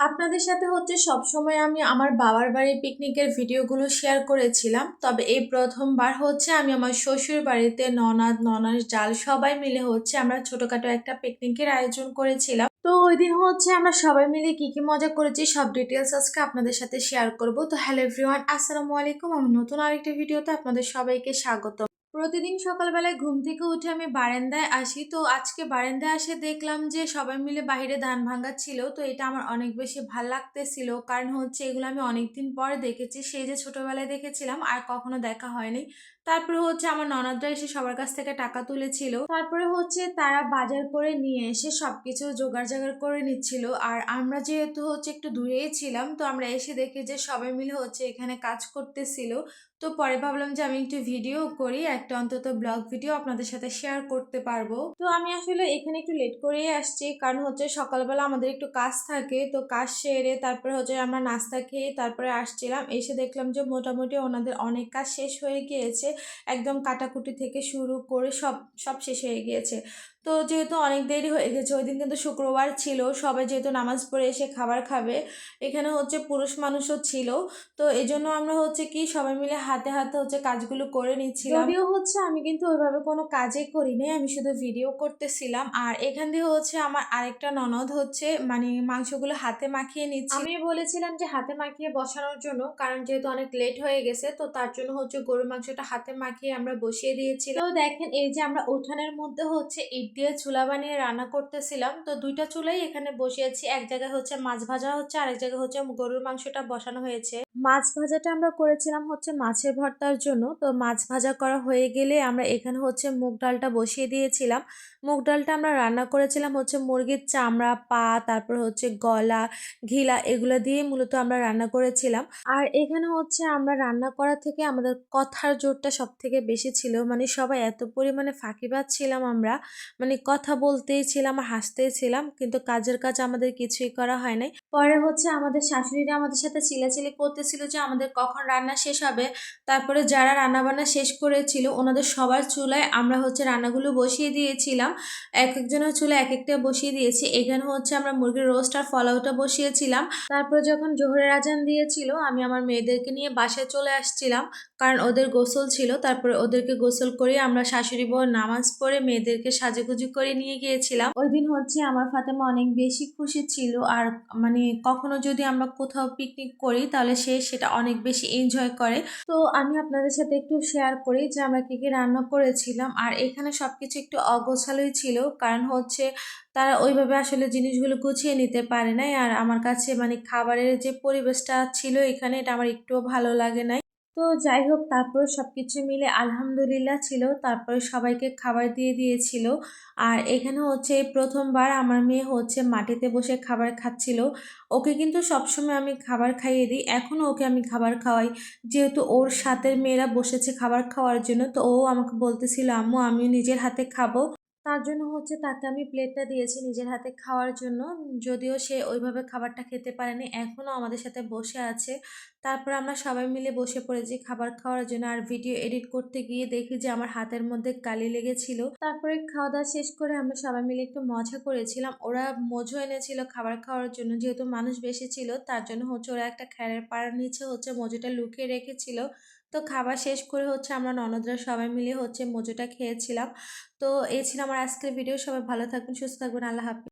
আপনাদের সাথে হচ্ছে সবসময় আমি আমার বাবার বাড়ির পিকনিকের ভিডিওগুলো শেয়ার করেছিলাম। তবে এই প্রথমবার হচ্ছে আমি আমার শ্বশুর বাড়িতে ননাদ, ননাস, জাল সবাই মিলে হচ্ছে আমরা ছোটখাটো একটা পিকনিকের আয়োজন করেছিলাম। তো ওই দিন হচ্ছে আমরা সবাই মিলে কি কি মজা করেছি সব ডিটেলস আজকে আপনাদের সাথে শেয়ার করব। তো হ্যালো এভরিওয়ান আসসালামু আলাইকুম। আমি নতুন আরেকটা ভিডিওতে আপনাদের সবাইকে স্বাগত প্রতিদিন সকালবেলায় ঘুম থেকে উঠে আমি বারান্দায় আসি। তো আজকে বারান্দায় আসে দেখলাম যে সবাই মিলে বাইরে ধান ভাঙাচ্ছিল। তো এটা আমার অনেক বেশি ভালো লাগতেছিল। কারণ হচ্ছে এগুলো আমি অনেকদিন পর দেখেছি। সেই যে ছোটোবেলায় দেখেছিলাম, আর কখনো দেখা হয়নি। তারপরে হচ্ছে আমার ননদরা এসে সবার কাছ থেকে টাকা তুলেছিল। তারপরে হচ্ছে তারা বাজার করে নিয়ে এসে সবকিছু জোগাড় জাগাড় করে নিচ্ছিল। আর আমরা যেহেতু হচ্ছে একটু দূরেই ছিলাম, তো আমরা এসে দেখি যে সবাই মিলে হচ্ছে এখানে কাজ করতেছিল। তো পরে ভাবলাম যে আমি একটু ভিডিও করি, একটা অন্তত ব্লগ ভিডিও আপনাদের সাথে শেয়ার করতে পারব। তো আমি আসলে এখানে একটু লেট করেই আসছি, কারণ হচ্ছে সকালবেলা আমাদের একটু কাজ থাকে, তো কাজ সেরে তারপরে হচ্ছে আমরা নাস্তা খেয়ে তারপরে আসছিলাম। এসে দেখলাম যে মোটামুটি ওনাদের অনেক কাজ শেষ হয়ে গিয়েছে। একদম কাটাকুটি থেকে শুরু করে সব সব শেষ হয়ে গিয়েছে। তো যেহেতু অনেক দেরি হয়ে গেছে ওই দিন কিন্তু শুক্রবার ছিল সবাই যেহেতু নামাজ পড়ে এসে খাবার খাবে এখানে হচ্ছে পুরুষ মানুষও ছিল তো এই জন্য আমরা হচ্ছে কি সবাই মিলে হাতে হাতে হচ্ছে কাজগুলো করে নিচ্ছিলাম। যদিও হচ্ছে আমি কিন্তু ওইভাবে কোনো কাজে করি নাই আমি শুধু ভিডিও করতেছিলাম আর এখান দিয়ে হচ্ছে আমার আরেকটা ননদ হচ্ছে মানে মাংসগুলো হাতে মাখিয়ে নিচ্ছি। আমি বলেছিলাম যে হাতে মাখিয়ে বসানোর জন্য কারণ যেহেতু অনেক লেট হয়ে গেছে তো তার জন্য হচ্ছে গরুর মাংসটা হাতে মাখিয়ে আমরা বসিয়ে দিয়েছিলাম। তো দেখেন এই যে আমরা উঠানের মধ্যে হচ্ছে ইট দিয়ে চুলা বানিয়ে রান্না করতেছিলাম। তো দুইটা চুলাই এখানে বসিয়েছি। এক জায়গায় হচ্ছে মাছ ভাজা হচ্ছে, আরেক জায়গায় হচ্ছে গরুর মাংসটা বসানো হয়েছে। মাছ ভাজাটা আমরা করেছিলাম হচ্ছে মাছের ভর্তার জন্য। তো মাছ ভাজা করা হয়ে গেলে আমরা এখানে হচ্ছে মুগ ডালটা বসিয়ে দিয়েছিলাম। মুগ ডালটা আমরা রান্না করেছিলাম হচ্ছে মুরগির চামড়া, পা, তারপর হচ্ছে গলা, ঘিলা এগুলো দিয়ে মূলত আমরা রান্না করেছিলাম। আর এখানে হচ্ছে আমরা রান্না করা থেকে আমাদের কথার জোরটা সব থেকে বেশি ছিল। মানে সবাই এত পরিমাণে ফাঁকিবাজ ছিলাম আমরা। মানে কথা বলতেই ছিলাম, হাসতেই ছিলাম, কিন্তু কাজের কাজ আমাদের কিছুই করা হয় নাই। পরে হচ্ছে আমাদের শাশুড়িরা আমাদের সাথে চিলাচিলি করতেছিল যে আমাদের কখন রান্না শেষ হবে। তারপরে যারা রান্নাবান্না শেষ করেছিল, ওনাদের সবার চুলায় আমরা হচ্ছে রান্নাগুলো বসিয়ে দিয়েছিলাম। এক একজনের চুলায় এক একটা বসিয়ে দিয়েছি। এখানে হচ্ছে আমরা মুরগির রোস্ট আর ফলাউটা বসিয়েছিলাম। তারপরে যখন জোহরের আজান দিয়েছিল, আমি আমার মেয়েদেরকে নিয়ে বাসায় চলে আসছিলাম। কারণ ওদের গোসল ছিল, তারপরে ওদেরকে গোসল করে আমরা শাশুড়ি বউ নামাজ পড়ে মেয়েদেরকে সাজুগুজু করে নিয়ে গিয়েছিলাম। ওই দিন হচ্ছে আমার ফাতেমা অনেক বেশি খুশি ছিল আর মানে কখনো যদি আমরা কোথাও পিকনিক করি তাহলে সে সেটা অনেক বেশি এনজয় করে। তো আমি আপনাদের সাথে একটু শেয়ার করি যে আমরা কী কী রান্না করেছিলাম আর এখানে সব কিছু একটু অগোছালোই ছিল কারণ হচ্ছে তারা ওইভাবে আসলে জিনিসগুলো গুছিয়ে নিতে পারে নাই আর আমার কাছে মানে খাবারের যে পরিবেশটা ছিল এখানে এটা আমার একটুও ভালো লাগে নাই। তো যাই হোক, তারপরে সব কিছু মিলে আলহামদুলিল্লাহ ছিল। তারপরে সবাইকে খাবার দিয়ে দিয়েছিল। আর এখানে হচ্ছে প্রথমবার আমার মেয়ে হচ্ছে মাটিতে বসে খাবার খাচ্ছিল। ওকে কিন্তু সবসময় আমি খাবার খাইয়ে দিই। এখনও ওকে আমি খাবার খাওয়াই। যেহেতু ওর সাথের মেয়েরা বসেছে খাবার খাওয়ার জন্য, তো ও আমাকে বলতেছিল, আম্মু, আমিও নিজের হাতে খাব। তার জন্য হচ্ছে তাকে আমি প্লেটটা দিয়েছি নিজের হাতে খাওয়ার জন্য। যদিও সে ওইভাবে খাবারটা খেতে পারেনি এখনও আমাদের সাথে বসে আছে। তারপর আমরা সবাই মিলে বসে পড়েছি খাবার খাওয়ার জন্য আর ভিডিও এডিট করতে গিয়ে দেখি যে আমার হাতের মধ্যে কালি লেগেছিল। তারপরে খাওয়া দাওয়া শেষ করে আমরা সবাই মিলে একটু মজা করেছিলাম। ওরা মজু এনেছিল খাবার খাওয়ার জন্য, যেহেতু মানুষ বেশি ছিল, তার জন্য হচ্ছে ওরা একটা খ্যারের পাড়ার নিচে হচ্ছে মজুটা লুকিয়ে রেখেছিল। তো খাবার শেষ করে হচ্ছে আমরা ননদরা সবাই মিলে হচ্ছে মজুটা খেয়েছিলাম। তো এই ছিল আমার আজকের ভিডিও সবাই ভালো থাকবেন, সুস্থ থাকবেন। আল্লাহ হাফিজ।